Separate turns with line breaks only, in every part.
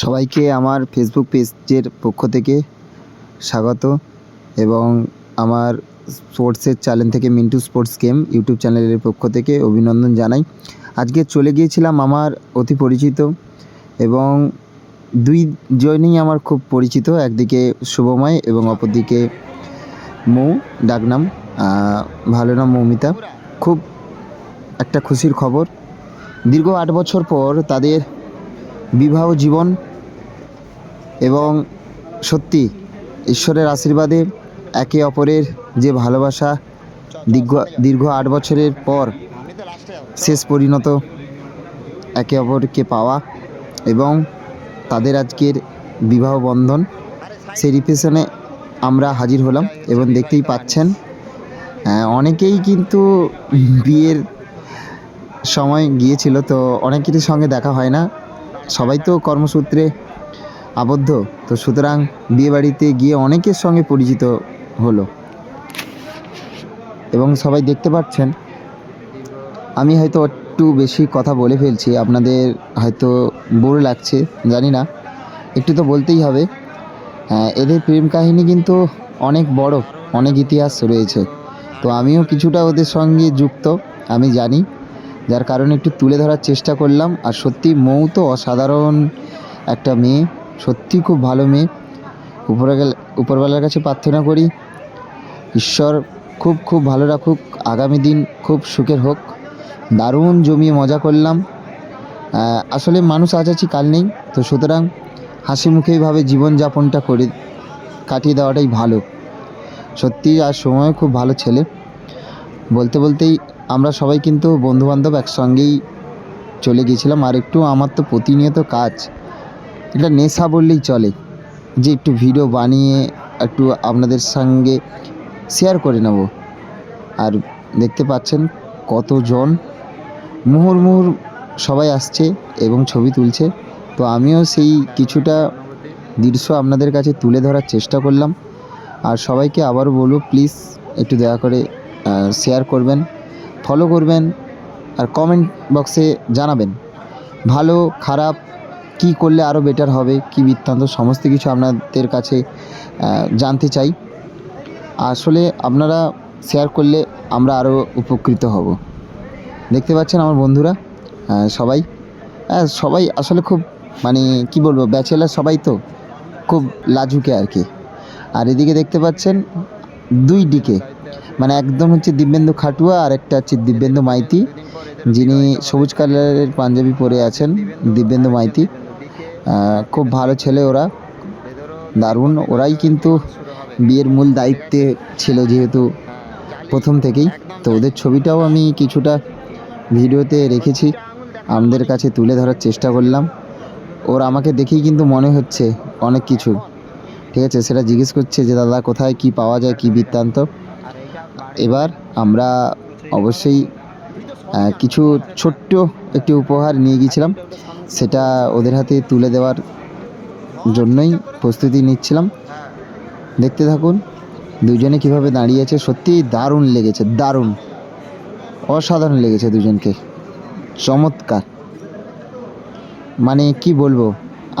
সবাইকে আমার ফেসবুক পেজের পক্ষ থেকে স্বাগত এবং আমার স্পোর্টসের চ্যানেল থেকে মিন্টু স্পোর্টস গেম ইউটিউব চ্যানেলের পক্ষ থেকে অভিনন্দন জানাই। আজকে চলে গিয়েছিলাম আমার অতি পরিচিত এবং দুইজনই আমার খুব পরিচিত, একদিকে শুভময় এবং অপরদিকে মৌ ডাকনাম ভালো নাম মৌমিতা। খুব একটা খুশির খবর। দীর্ঘ আট বছর পর তাদের বিবাহ জীবন এবং সত্যি ঈশ্বরের আশীর্বাদে একে অপরের যে ভালোবাসা দীর্ঘ দীর্ঘ আট বছরের পর শেষ পরিণত একে অপরকে পাওয়া এবং তাদের আজকের বিবাহ বন্ধন, সেই রিসেপশনে আমরা হাজির হলাম এবং দেখতেই পাচ্ছেন অনেকেই কিন্তু বিয়ের সময় গিয়েছিল, তো অনেকেরই সঙ্গে দেখা হয় না। সবাই তো কর্মসূত্রে আবদ্ধ। তো সুতরাং বিয়েবাড়িতে গিয়ে অনেকের সঙ্গে পরিচিত হলো। এবং সবাই দেখতে পাচ্ছেন। আমি হয়তো একটু বেশি কথা বলে ফেলছি আপনাদের হয়তো বোর লাগছে জানি না। একটু তো বলতেই হবে। হ্যাঁ, এদের প্রেম কাহিনী কিন্তু অনেক বড় অনেক ইতিহাস রয়েছে। তো আমিও কিছুটা ওদের সঙ্গে যুক্ত আমি জানি। যার কারণে একটু তুলে ধরার চেষ্টা করলাম। আর সত্যি মৌ তো অসাধারণ একটা মেয়ে। সত্যি খুব ভালো মেয়ে। উপরে উপরবেলার কাছে প্রার্থনা করি, ঈশ্বর খুব খুব ভালো রাখুক, আগামী দিন খুব সুখের হোক। দারুণ জমিয়ে মজা করলাম। আসলে মানুষ আজ আছি কাল নেই। তো সুতরাং হাসি মুখেইভাবে জীবনযাপনটা করে, কাটিয়ে দেওয়াটাই ভালো। সত্যি আর সময় খুব ভালো ছেলে। বলতে, বলতেই আমরা সবাই কিন্তু বন্ধুবান্ধব একসঙ্গেই চলে গিয়েছিলাম। আর একটু আমার তো প্রতিনিয়ত কাজ। এটা নেশা বললেই চলে। যে একটু ভিডিও বানিয়ে একটু আপনাদের সঙ্গে শেয়ার করে নেব। আর দেখতে পাচ্ছেন কতজন মুহুর মুহুর সবাই আসছে এবং ছবি তুলছে। তো আমিও সেই কিছুটা দৃশ্য আপনাদের কাছে তুলে ধরার চেষ্টা করলাম। আর সবাইকে আবারও বলব প্লিজ একটু দয়া করে শেয়ার করবেন। ফলো করবেন আর কমেন্ট বক্সে জানাবেন। ভালো, খারাপ, কি করলে আরও বেটার হবে, কি বৃত্তান্ত, সমস্ত কিছু আপনাদের কাছে জানতে চাই। আসলে আপনারা শেয়ার করলে আমরা আরও উপকৃত হব। দেখতে পাচ্ছেন আমার বন্ধুরা সবাই। হ্যাঁ সবাই আসলে খুব মানে কি বলব ব্যাচেলার সবাই তো খুব লাজুকে আর কি। আর এদিকে দেখতে পাচ্ছেন দুই দিকে মানে একদম হচ্ছে দিব্যেন্দু খাটুয়া আর একটা হচ্ছে দিব্যেন্দু মাইতি, যিনি সবুজ কালারের পাঞ্জাবি পরে আছেন, দিব্যেন্দু মাইতি। খুব ভালো ছেলে ওরা, দারুণ। ওরাই কিন্তু বিয়ের মূল দায়িত্বে ছিল যেহেতু প্রথম থেকেই। তো ওদের ছবিটাও আমি কিছুটা ভিডিওতে রেখেছি, আমাদের কাছে তুলে ধরার চেষ্টা করলাম। ওর আমাকে দেখেই কিন্তু মনে হচ্ছে অনেক কিছু। ঠিক আছে, সেটা জিজ্ঞেস করছে যে, দাদা, কোথায় কি পাওয়া যায়, কি বৃত্তান্ত? এবার আমরা অবশ্যই কিছু ছোট্ট একটি উপহার নিয়ে গিয়েছিলাম। সেটা ওদের হাতে তুলে দেওয়ার জন্যই প্রস্তুতি নিচ্ছিলাম। দেখতে থাকুন, দুজনে কীভাবে দাঁড়িয়েছে সত্যিই দারুণ লেগেছে, দারুণ। অসাধারণ লেগেছে দুজনকে। চমৎকার। মানে কি বলব,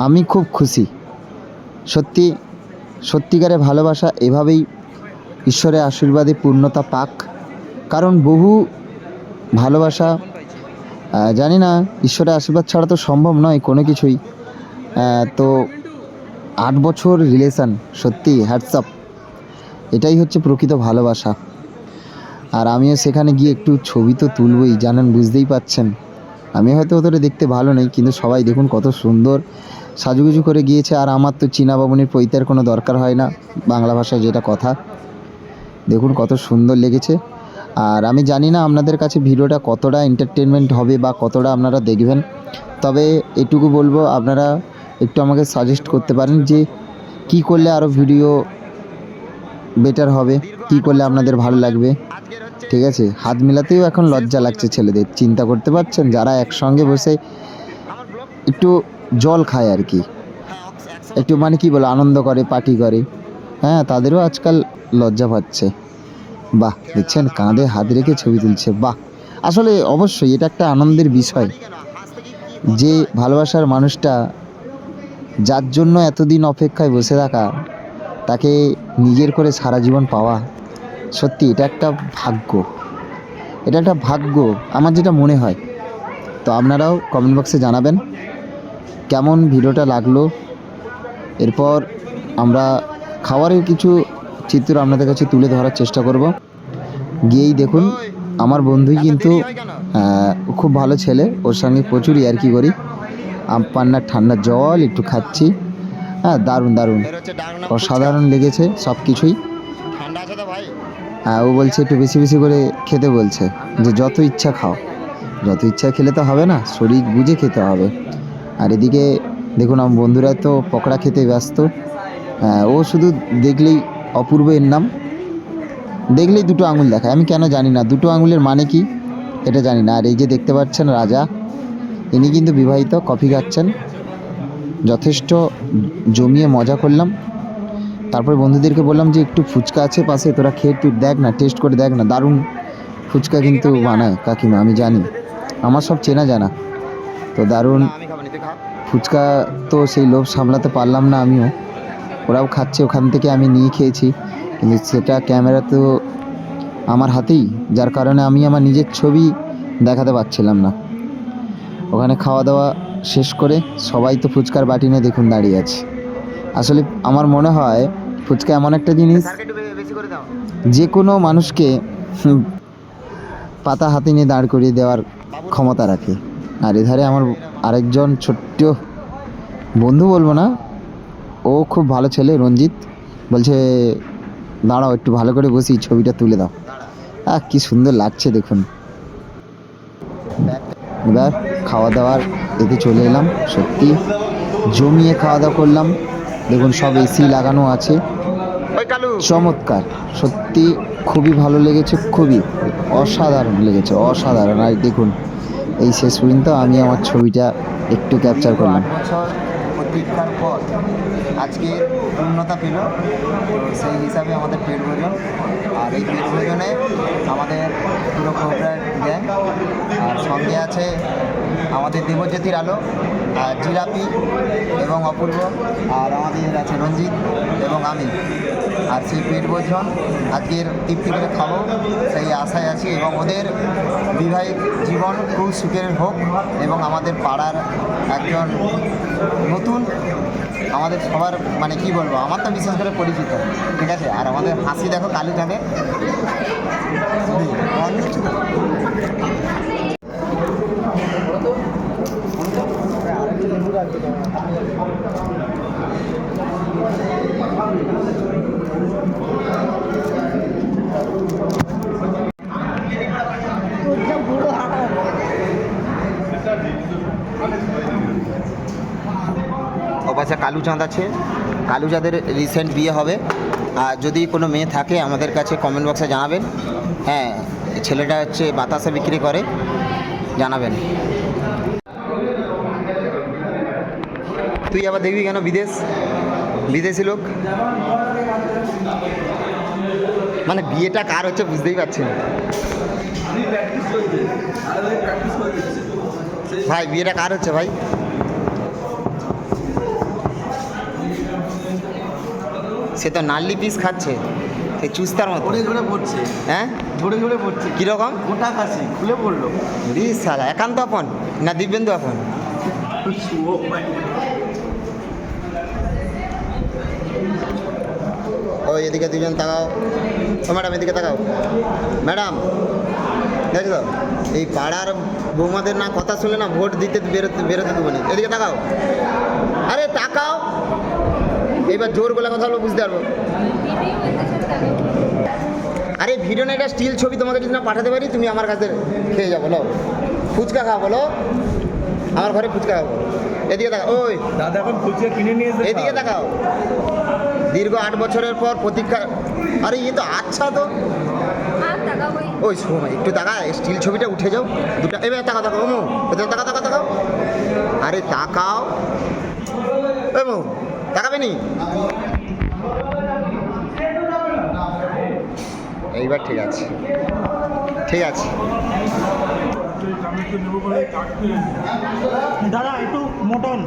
আমি খুব খুশি। সত্যি সত্যিকারে ভালোবাসা এভাবেই ঈশ্বরের আশীর্বাদে পূর্ণতা পাক। কারণ বহু ভালোবাসা জানি না, ঈশ্বরের আশীর্বাদ ছাড়া তো সম্ভব নয় কোনো কিছুই। তো আট বছর রিলেশান সত্যি হ্যাটসঅ্যাপ এটাই হচ্ছে প্রকৃত ভালোবাসা। আর আমিও সেখানে গিয়ে একটু ছবি তো তুলবই, জানেন, বুঝতেই পাচ্ছেন। আমি হয়তো ওদের দেখতে ভালো নেই, কিন্তু সবাই দেখুন কত সুন্দর সাজুগুজু করে গিয়েছে। আর আমার তো চীনা বাবুনির পৈতার কোনো দরকার হয় না, বাংলা ভাষায় যেটা কথা। দেখুন কত সুন্দর লেগেছে। আর আমি জানি না আপনাদের কাছে ভিডিওটা কতটা এন্টারটেনমেন্ট হবে বা কতটা আপনারা দেখবেন। তবে এটুকু বলব, আপনারা একটু আমাকে সাজেস্ট করতে পারেন যে কি করলে আরও ভিডিও বেটার হবে, কি করলে আপনাদের ভালো লাগবে। ঠিক আছে? হাত মেলাতেও এখন লজ্জা লাগছে ছেলেদের। চিন্তা করতে পারছেন? যারা একসঙ্গে বসে একটু জল খায় আর কি। একটু মানে কি বলো আনন্দ করে পার্টি করে। হ্যাঁ তাদেরও আজকাল লজ্জা পাচ্ছে। বাহ, দেখছেন, কাঁধে হাত রেখে ছবি তুলছে, বাহ। আসলে অবশ্যই এটা একটা আনন্দের বিষয় যে ভালোবাসার মানুষটা যার জন্য এতদিন অপেক্ষায় বসে থাকা, তাকে নিজের করে সারা জীবন পাওয়া, সত্যি এটা একটা ভাগ্য। এটা একটা ভাগ্য, আমার যেটা মনে হয়। তো আপনারাও কমেন্ট বক্সে জানাবেন, কেমন ভিডিওটা লাগল? এরপর আমরা খাবারের কিছু চিত্র আপনাদের কাছে তুলে ধরার চেষ্টা করব। গিয়েই দেখুন আমার বন্ধুই কিন্তু খুব ভালো ছেলে ওর সঙ্গে প্রচুর ইয়ার্কি করি। আম পান্নার ঠান্ডা জল একটু খাচ্ছি। হ্যাঁ দারুণ দারুণ। অসাধারণ লেগেছে সব কিছুই হ্যাঁ ও বলছে একটু বেশি বেশি করে খেতে বলছে যে যত ইচ্ছা খাও। যত ইচ্ছা খেলে তো হবে না শরীর বুঝে খেতে হবে। আর এদিকে দেখুন আমার বন্ধুরা তো পকোড়া খেতে ব্যস্ত। হ্যাঁ, ও শুধু দেখলেই অপূর্ব এর নাম। দেখলেই দুটো আঙুল দেখায়। আমি কেন জানি না। দুটো আঙুলের মানে কি? এটা জানি না। আর এই যে দেখতে পাচ্ছেন রাজা ইনি কিন্তু বিবাহিত কফি খাচ্ছেন। যথেষ্ট জমিয়ে মজা করলাম। তারপরে বন্ধুদেরকে বললাম যে একটু ফুচকা আছে পাশে তোরা খেয়ে একটু দেখ না টেস্ট করে দেখ না। দারুণ ফুচকা কিন্তু বানায় কাকিমা আমি জানি। আমার সব চেনা জানা। তো দারুণ
তুই
ফুচকা তো সেই লোভ সামলাতে পারলাম না আমিও। ওরাও খাচ্ছে ওখান থেকে আমি নিয়ে খেয়েছি। কিন্তু সেটা ক্যামেরা তো আমার হাতেই যার কারণে আমি আমার নিজের ছবি দেখাতে পারছিলাম না। ওখানে খাওয়া দাওয়া শেষ করে সবাই তো ফুচকার বাটি নিয়ে দেখুন দাঁড়িয়ে আছে। আসলে আমার মনে হয় ফুচকা এমন একটা জিনিস যে কোনো মানুষকে পাতা হাতে নিয়ে দাঁড় করিয়ে দেওয়ার ক্ষমতা রাখে। আর এধারে আমার আরেকজন ছোট্ট বন্ধু বলব না ও খুব ভালো ছেলে রঞ্জিত। বলছে দাঁড়াও একটু ভালো করে বসি ছবিটা তুলে দাও। আহ কি সুন্দর লাগছে দেখুন। এবার খাওয়া দাওয়ার এতে চলে এলাম সত্যি। জমিয়ে খাওয়া দাওয়া করলাম। দেখুন সব এসি লাগানো আছে। চমৎকার। সত্যি খুবই ভালো লেগেছে খুবই। অসাধারণ লেগেছে অসাধারণ। আর দেখুন এই শেষ পর্যন্ত আমি আমার ছবিটা একটু ক্যাপচার করলাম।
বছর পর আজকে পূর্ণতা পেল। তো সেই হিসাবে আমাদের পেট ভোজন আর এই পেট ভোজনে আমাদের পুরো কোবরা গ্যাং আর সঙ্গে আছে আমাদের দেবজ্যোতির আলো আর জিলাপি এবং অপূর্ব, আর আমাদের আছে রঞ্জিত এবং আমি। আর সেই পেট ভোজন, আজকের তৃপ্তি করে খাব, সেই আশায় আছি এবং ওদের বিবাহিক জীবন খুব সুখের হোক এবং আমাদের পাড়ার একজন নতুন আমাদের সবার মানে কি বলব, আমার তো বিশেষ করে পরিচিত, ঠিক আছে? আর আমাদের হাসি দেখো, কালু থাকে ওপাশে কালুচাঁদ আছে। কালুচাঁদের রিসেন্ট বিয়ে হবে। আর যদি কোনো মেয়ে থাকে, আমাদের কাছে কমেন্ট বক্সে জানাবেন। হ্যাঁ ছেলেটা হচ্ছে বাতাসা বিক্রি করে। জানাবেন। তুই আবার দেখবি কেন? বিদেশ? বিদেশি লোক? মানে বিয়েটা কার হচ্ছে বুঝতেই পারছি না। ভাই বিয়েটা কার হচ্ছে ভাই? সে তো নাল্লি পিস খাচ্ছে। সে চুস্তার মতো।
ধরে ধরে পড়ছে।
হ্যাঁ?
ধরে ধরে পড়ছে।
কীরকম?
গোটা খাসি খুলে পড়ল।
সালা একান্ত আপন না দিব্যেন্দু আপন? ও এদিকে দুজন তাকাও। ও ম্যাডাম এদিকে তাকাও। ম্যাডাম দেখো তো এই পাড়ার বৌমাদের না কথা শুনলে না ভোট দিতে বেরোতে বেরোতে দেবো না এদিকে তাকাও। আরে তাকাও। এবার জোর বলে কথা বলব বুঝতে পারব? আরে ভিডিও না এটা স্টিল ছবি তোমাকে যদি না পাঠাতে পারি? তুমি আমার কাছে খেয়ে যাব বলো। ফুচকা খাও বলো। আমার ঘরে ফুচকা খাব এদিকে তাকাও ওই।
দাদা এখন ফুচকা কিনে নিয়ে
এদিকে তাকাও। দীর্ঘ আট বছরের পর প্রতীক্ষা আরে ইয়ে তো আচ্ছা তো। ওই। সময় একটু তাকা স্টিল ছবিটা উঠে যাও। দুটা এবার তাকা তাকাও মু এদিকে তাকা তাকা তাকাও। আরে তাকাও। এ মু তাকাবে নি? এইবার ঠিক আছে ঠিক আছে।
দাদা একটু মটন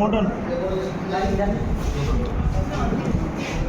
মটন।